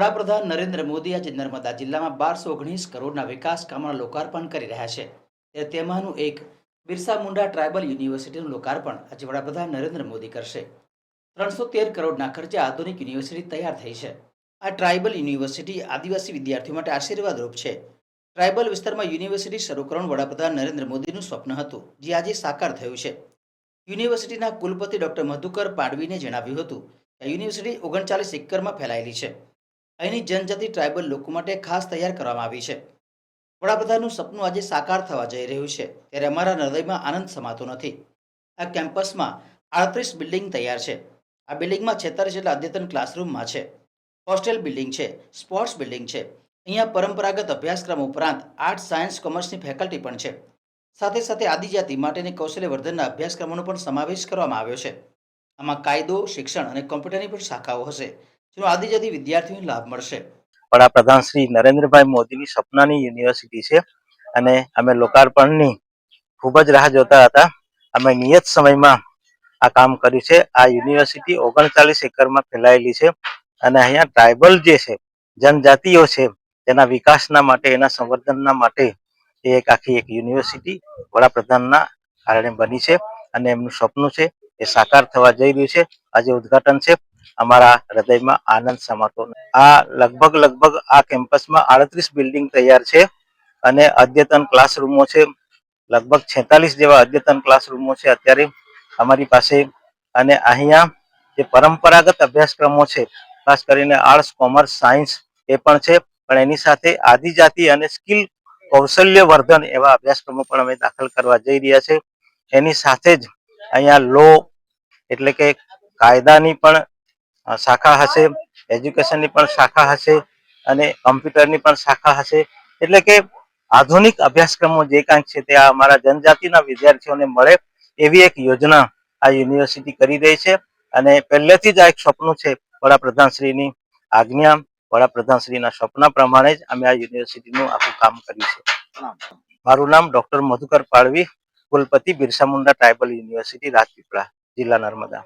વડાપ્રધાન નરેન્દ્ર મોદી આજે નર્મદા જિલ્લામાં બારસો ઓગણીસ કરોડના વિકાસ કામોના લોકાર્પણ કરી રહ્યા છે. ત્યારે તેમાંનું એક બિરસા મુંડા ટ્રાયબલ યુનિવર્સિટીનું લોકાર્પણ આજે વડાપ્રધાન નરેન્દ્ર મોદી કરશે. ત્રણસો તેર કરોડના ખર્ચે આધુનિક યુનિવર્સિટી તૈયાર થઈ છે. આ ટ્રાયબલ યુનિવર્સિટી આદિવાસી વિદ્યાર્થીઓ માટે આશીર્વાદરૂપ છે. ટ્રાયબલ વિસ્તારમાં યુનિવર્સિટી શરૂ કરવાનું વડાપ્રધાન નરેન્દ્ર મોદીનું સ્વપ્ન હતું, જે આજે સાકાર થયું છે. યુનિવર્સિટીના કુલપતિ ડોક્ટર મધુકર પાડવીને જણાવ્યું હતું કે યુનિવર્સિટી ઓગણચાલીસ એકરમાં ફેલાયેલી છે. અહીંની જનજાતિ ટ્રાયબલ લોકો માટે ખાસ તૈયાર કરવામાં આવી છે. વડાપ્રધાનનું સપનું આજે સાકાર થવા જઈ રહ્યું છે, ત્યારે અમારા હૃદયમાં આનંદ સમાતો નથી. આ કેમ્પસમાં આડત્રીસ બિલ્ડિંગ તૈયાર છે. આ બિલ્ડિંગમાં છેતાલીસ જેટલા અદ્યતન ક્લાસરૂમમાં છે. હોસ્ટેલ બિલ્ડિંગ છે, સ્પોર્ટ્સ બિલ્ડિંગ છે. અહીંયા પરંપરાગત અભ્યાસક્રમ ઉપરાંત આર્ટ, સાયન્સ, કોમર્સની ફેકલ્ટી પણ છે. સાથે સાથે આદિજાતિ માટેની કૌશલ્યવર્ધનના અભ્યાસક્રમોનો પણ સમાવેશ કરવામાં આવ્યો છે. આમાં કાયદો, શિક્ષણ અને કોમ્પ્યુટરની પણ શાખાઓ હશે. જેનો આદિજાતિ વિદ્યાર્થીઓને લાભ મળશે. વડાપ્રધાન શ્રી નરેન્દ્રભાઈ મોદીની સપનાની યુનિવર્સિટી છે અને અમે લોકાર્પણની ખૂબ જ રાહ જોતા હતા. અમે નિયત સમયમાં આ કામ કર્યું છે. આ યુનિવર્સિટી ઓગણચાલીસ એકરમાં ફેલાયેલી છે અને અહીંયા ટ્રાઇબલ જે છે, જનજાતિઓ છે, તેના વિકાસના માટે, એના સંવર્ધનના માટે એ એક આખી એક યુનિવર્સિટી વડાપ્રધાનના કારણે બની છે અને એમનું સપનું છે એ સાકાર થવા જઈ રહ્યું છે. આજે ઉદ્ઘાટન છે. અમારા હૃદયમાં આનંદ સમાતો આ લગભગ લગભગ આ કેમ્પસમાં આડત્રીસ બિલ્ડિંગ તૈયાર છે અને અદ્યતન ક્લાસરૂમો છે. લગભગ છેતાલીસ જેવા અદ્યતન ક્લાસરૂમો છે અત્યારે અમારી પાસે. અને અહીંયા જે પરંપરાગત અભ્યાસક્રમો છે, ખાસ કરીને આર્ટ્સ, કોમર્સ, સાયન્સ એ પણ છે. પણ એની સાથે આદિજાતિ અને સ્કિલ કૌશલ્ય વર્ધન એવા અભ્યાસક્રમો પણ અમે દાખલ કરવા જઈ રહ્યા છે. એની સાથે જ અહીંયા લો એટલે કે કાયદાની પણ શાખા હશે, એજ્યુકેશનની પણ શાખા હશે અને કમ્પ્યુટરની પણ શાખા હશે. એટલે કે આધુનિક અભ્યાસક્રમો જે કાંઈક છે તે અમારા જનજાતિના વિદ્યાર્થીઓને મળે એવી એક યોજના આ યુનિવર્સિટી કરી રહી છે. અને પહેલેથી જ આ એક સ્વપ્ન છે વડાપ્રધાનશ્રીની આજ્ઞા. વડાપ્રધાનશ્રીના સ્વપ્ન પ્રમાણે જ અમે આ યુનિવર્સિટીનું આખું કામ કર્યું છે. મારું નામ ડોક્ટર મધુકર પાડવી કુલપતિ બિરસા મુંડા ટ્રાઇબલ યુનિવર્સિટી રાજપીપળા, જિલ્લા નર્મદા.